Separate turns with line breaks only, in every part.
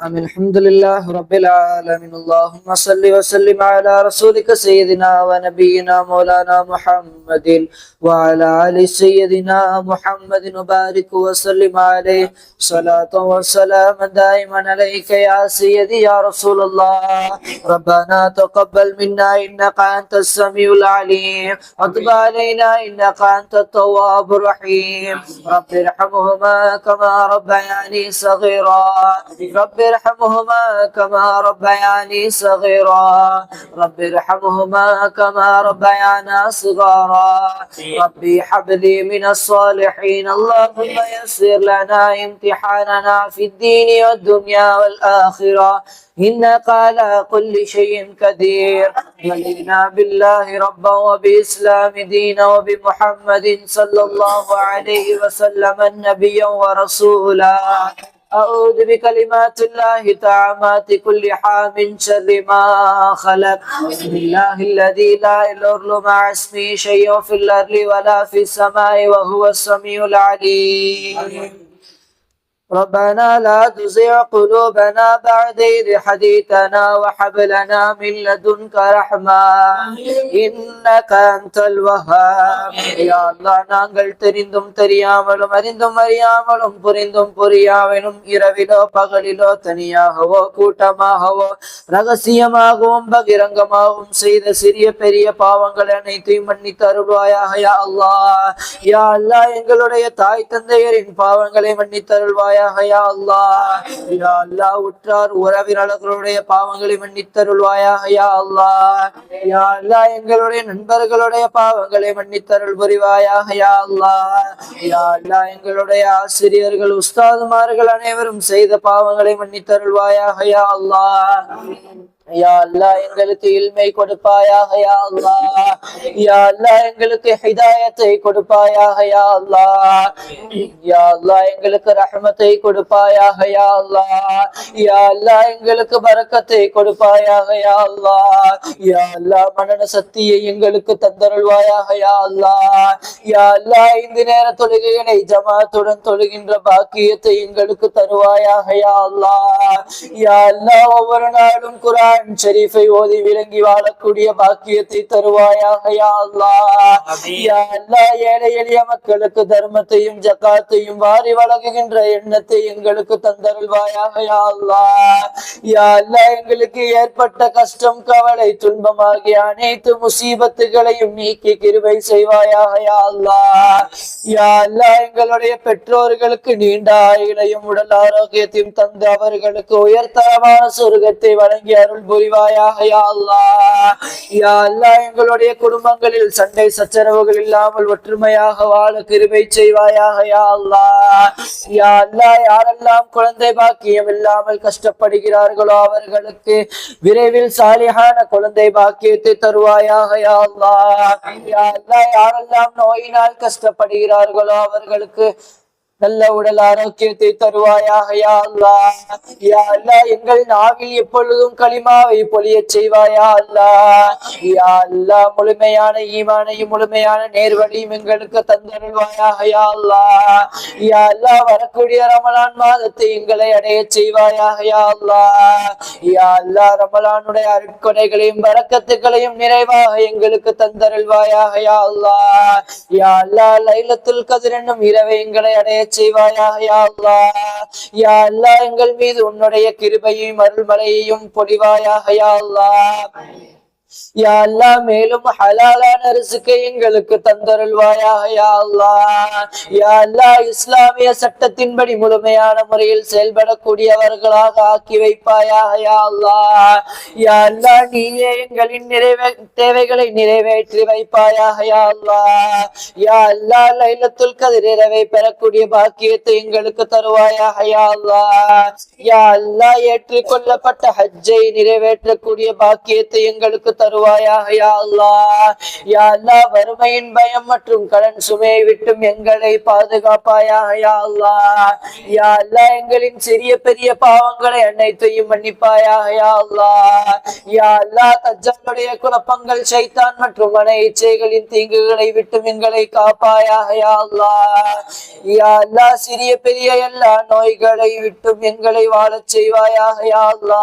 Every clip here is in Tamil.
آمين الحمد لله رب العالمين. اللهم صل وسلم على رسولك سيدنا ونبينا مولانا محمد وعلى آل سيدنا محمد. وبارك وسلم عليه. صلاة وسلام دائما عليك يا سيدي يا رسول الله. ربنا تقبل منا إنك أنت السميع العليم. وتب علينا إنك أنت التواب الرحيم. رب ارحمهما كما ربياني صغيرا. رب ارحمهما كما ربياني صغيرا. رب ارحمهما كما ربيانا صغارا. ربي حب لي من الصالحين. اللهم يسر لنا امتحاننا في الدين والدنيا والآخرة. إنك على كل شيء قدير. ولينا بالله ربا وبإسلام دينا وبمحمد صلى الله عليه وسلم نبيا ورسولا. أعوذ بكلمات الله تعامات كل حام شر ما خلق. بسم الله الذي لا يضر مع اسمه شيء في الأرض ولا في السماء وهو السميع العليم. ربنا لا تزغ قلوبنا بعد إذ هديتنا وهب لنا من لدنك رحمة إنك أنت الوهاب يا الله நாங்கள் தெரிந்தும் தெரியாமலும் அறிந்தும் அறியாமலும் புரிந்தும் புரியாமலும் இரவிலோ பகலிலோ தனியாகவோ கூட்டமாகவோ ரகசியமாகவும் பகிரங்கமாகவும் செய்த சிறிய பெரிய பாவங்கள் அனைத்தையும் மன்னித்து அருள்வாயாக யா அல்லாஹ் யா அல்லாஹ் எங்களுடைய தாய் தந்தையரின் பாவங்களை மன்னித்து அருள்வாயாக அல்லாஹ். அல்லாஹ் உற்றார் உறவினர்களுடைய பாவங்களை மன்னித்தருள்வாயாக அல்லாஹ். யா அல்லாஹ் எங்களுடைய நண்பர்களுடைய பாவங்களை மன்னித்தருள் புரிவாயாக யா அல்லாஹ். யா அல்லாஹ் எங்களுடைய ஆசிரியர்கள் உஸ்தாதுமார்கள் அனைவரும் செய்த பாவங்களை மன்னித்தருள்வாயாக யா அல்லாஹ். யா அல்லாஹ் எங்களுக்கு இல்மை கொடுப்பாயாக யா அல்லாஹ். யா அல்லாஹ் எங்களுக்கு ஹிதாயத்தை கொடுப்பாயாக யா அல்லாஹ். யா அல்லாஹ் எங்களுக்கு ரஹமத்தை கொடுப்பாயாக யா அல்லாஹ். யா அல்லாஹ் எங்களுக்கு பறக்கத்தை கொடுப்பாயாக யா அல்லாஹ். யா அல்லாஹ் மனன சக்தியை எங்களுக்கு தந்தருள்வாயாக யா அல்லாஹ். யா அல்லாஹ் இந்த நேர தொழுகைகளை ஜமாத்துடன் தொழுகின்ற பாக்கியத்தை எங்களுக்கு தருவாயாக யா அல்லாஹ். யா அல்லாஹ் ஒவ்வொரு நாளும் குரான் ஷரீஃபை ஓதி விளங்கி வாழக்கூடிய பாக்கியத்தை தருவாயாக யா ஏழை எளிய மக்களுக்கு தர்மத்தையும் ஜக்காத்தையும் வாரி வழங்குகின்ற எண்ணத்தை எங்களுக்கு தந்தருள்வாயாக யா யா எங்களுக்கு ஏற்பட்ட கஷ்டம் கவலை துன்பமாகிய அனைத்து முசீபத்துகளையும் நீக்கி கிருபை செய்வாயாக யா அல்லாஹ். யா எங்களுடைய பெற்றோர்களுக்கு நீண்ட ஆயுளையும் உடல் ஆரோக்கியத்தையும் தந்து அவர்களுக்கு உயர்தரமான சொர்க்கத்தை வழங்கி அருள் புரிவாயாக யா யா எங்களுடைய குடும்பங்களில் சண்டை சச்சரவுகள் இல்லாமல் ஒற்றுமையாக வாழ கிருபை செய்வாயாக யா அல்லாஹ். யா யாரெல்லாம் குழந்தை பாக்கியம் இல்லாமல் கஷ்டப்படுகிறார்களோ அவர்களுக்கு விரைவில் சாலியான குழந்தை பாக்கியத்தை தருவாயாக யா அல்லா யா அல்லாஹ் யாரெல்லாம் நோயினால் கஷ்டப்படுகிறார்களோ அவர்களுக்கு நல்ல உடல் ஆரோக்கியத்தை தருவாயாக யா அல்லா. யா அல்லாஹ் எங்கள் நாவில் எப்பொழுதும் களிமாவை பொழியச் செய்வாயா அல்லா. யா அல்லாஹ் முழுமையான ஈமானையும் முழுமையான நேர்வழியும் எங்களுக்கு தந்தருள்வாயாக யா அல்லா. யா அல்லாஹ் வரக்கூடிய ரமலான் மாதத்தை எங்களை அடையச் செய்வாயாக யா அல்லா. யா அல்லாஹ் ரமலானுடைய அருட்கொடைகளையும் வரக்கத்துகளையும் நிறைவாக எங்களுக்கு தந்தருள்வாயாக யா அல்லா. யா அல்லாஹ் லைலத்துல் கதிர் என்னும் இரவை எங்களை அடைய செய்வாயாக யா அல்லாஹ். யா அல்லாஹ் எங்கள் மீது உன்னுடைய கிருபையும் அருள்மலையையும் பொழிவாயாக யா அல்லாஹ். யா மேலும் ஹலாலான ரிசுக்கை எங்களுக்கு தந்தருள்வாயாக யா அல்லா யா இஸ்லாமிய சட்டத்தின்படி முழுமையான முறையில் செயல்படக்கூடியவர்களாக ஆக்கி வைப்பாயாக யா அல்லா யா அல்லாஹ் நீயே எங்களின் நிறைவே தேவைகளை நிறைவேற்றி வைப்பாயாக யா அல்லா யா அல்லா லைலத்துல் கதிர் இரவை பெறக்கூடிய பாக்கியத்தை எங்களுக்கு தருவாயாக யா அல்லா யா அல்லாஹ் ஏற்றுக்கொள்ளப்பட்ட ஹஜ்ஜை நிறைவேற்றக்கூடிய பாக்கியத்தை எங்களுக்கு தருவாயாக யா யா வறுமையின் பயம் மற்றும் கடன் சுமையை விட்டும் எங்களை பாதுகாப்பாயாக யா அல்லா யா எங்களின் சிறிய பெரிய பாவங்களை அனைத்தையும் மன்னிப்பாயாக யா அல்லாஹ். யா தஜ்ஜாலுடைய குழப்பங்கள் சைத்தான் மற்றும் மன இச்சைகளின் தீங்குகளை விட்டும் எங்களை காப்பாயாக யா யா அல்லாஹ் சிறிய பெரிய எல்லா நோய்களை விட்டும் எங்களை வாழச் செய்வாயாக யா அல்லா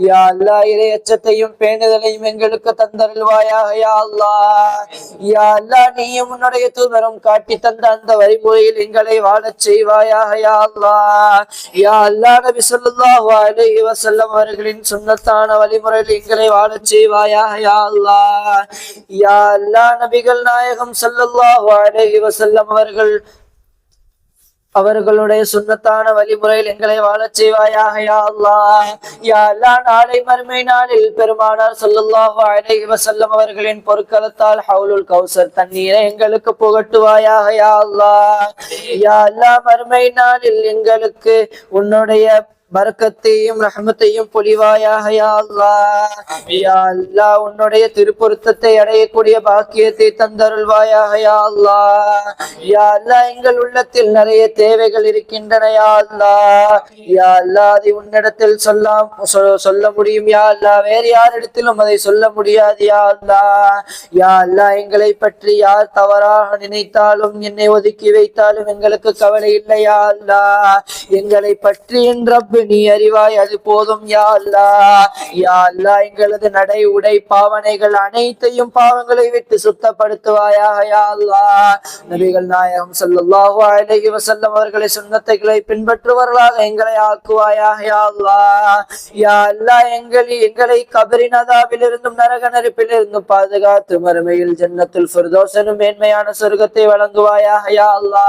யா அல்லாஹ் இறையச்சத்தையும் பேணுதலையும் எங்களுக்கு தந்தருள்வாயாக யா அல்லாஹ். யா அல்லாஹ் நீயும் உன்னுடைய தூதரும் காட்டி தந்த அந்த வழிமுறையில் எங்களை வாழச் செய்வாயாக யா யா நபி அலைஹி வஸல்லம் அவர்களின் சுன்னத்தான வழிமுறையில் எங்களை வாழச் செய்வாயாக யா யா நபிகள் நாயகம் ஸல்லல்லாஹு அலைஹி வஸல்லம் அவர்கள் அவர்களுடைய சுண்ணத்தான வழிமுறையில் எங்களை வாழச் செய்வாயாக யா அல்லாஹ். யா அல்லாஹ் நாளை மறுமை நாளில் பெருமானார் சொல்லுல்லாஹு அலைஹி வசல்லம் அவர்களின் பொற்களத்தால் ஹவுலுல் கௌசர் தண்ணீரை எங்களுக்கு புகட்டுவாயாக யா அல்லா யா அல்லா மறுமை நாளில் எங்களுக்கு உன்னுடைய பரக்கத்தையும் ரஹமத்தையும் யா அல்லாஹ். உன்னுடைய திருப்பொருத்தத்தை அடையக்கூடிய பாக்கியத்தை தந்தருள்வாயாக யா அல்லாஹ். எங்கள் உள்ளத்தில் நிறைய தேவைகள் இருக்கின்றன யா அல்லாஹ். யா அல்லாஹ் அதை உன்னிடத்தில் சொல்லாம் சொல்ல முடியும் யா அல்லாஹ். வேறு யாரிடத்திலும் அதை சொல்ல முடியாது யா அல்லாஹ். யா அல்லாஹ் எங்களை பற்றி யார் தவறாக நினைத்தாலும் என்னை ஒதுக்கி வைத்தாலும் எங்களுக்கு கவலை இல்லை யா அல்லாஹ். எங்களை பற்றி என் ரப்பு நீ அறிவாய் அது போதும் யா அல்லா யா அல்லா எங்களது நடை உடை பாவனைகள் அனைத்தையும் பாவங்களை விட்டு சுத்தப்படுத்துவாயாக யா அல்லா நபிகள் நாயகம் சல்லாஹு அலஹி வசல்லம் அவர்களை சுண்ணத்தைகளை பின்பற்றுவர்களாக எங்களை ஆக்குவாயாக யா அல்லா யா அல்லா எங்களை எங்களை கபரின் அதாவிலிருந்தும் நரக நெருப்பிலிருந்தும் பாதுகாத்து மறுமையில் ஜன்னத்தில் ஃபிர்தௌஸனும் மேன்மையான சொர்க்கத்தை வழங்குவாயாக யா அல்லா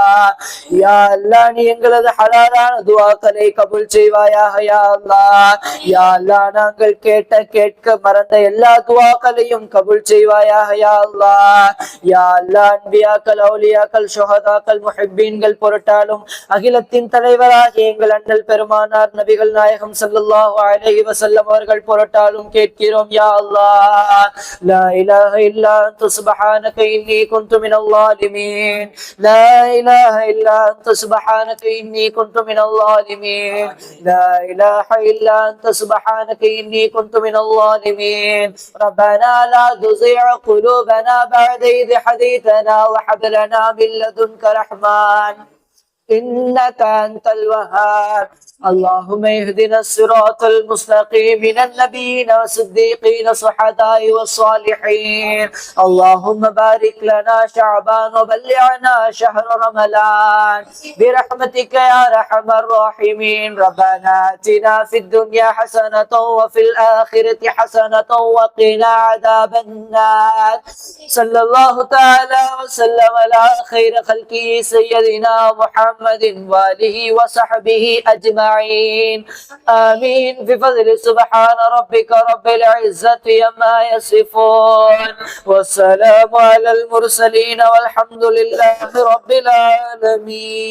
யா அல்லா நீ எங்களது ஹலாலான துவாக்களை கபுல் கபூல் செய்வாயாக யா அல்லாஹ் யா அல்லாஹ் நாங்கள் கேட்ட கேட்க மறந்த எல்லா துஆக்களையும் கபூல் செய்வாயாக யா அல்லாஹ் யா அல்லாஹ் அன்பியாக்கள் அவுலியாக்கள் ஷுஹதாக்கள் முஹிப்பீன்கள் பொருட்டாலும் அகிலத்தின் தலைவராகிய எங்கள் அண்ணல் பெருமானார் நபிகள் நாயகம் ஸல்லல்லாஹு அலைஹி வஸல்லம் அவர்கள் பொருட்டாலும் கேட்கிறோம் யா அல்லாஹ் லா இலாஹ இல்லா அன்த சுப்ஹானக இன்னி குன்து மினல் ظالمين لا إله إلا أنت سبحانك إني كنت من الظالمين لا إله إلا أنت سبحانك إني كنت من الظالمين. ربنا لا تزيع قلوبنا بعد إذ حديثنا وهب لنا من لدنك رحمن إنك أنت الوهاب. اللهم اهدنا الصراط المستقيم. من النبيين والصديقين والشهداء والصالحين. اللهم بارك لنا شعبان وبلغنا شهر رمضان. برحمتك يا أرحم الراحمين. ربنا آتنا في الدنيا حسنة وفي الآخرة حسنة وقنا عذاب النار. صلى الله تعالى وسلم على خير خلقه سيدنا محمد وآله وصحبه أجمعين. آمين. بفضل سبحان ربك رب العزة يما يصفون. والسلام على المرسلين والحمد لله رب العالمين.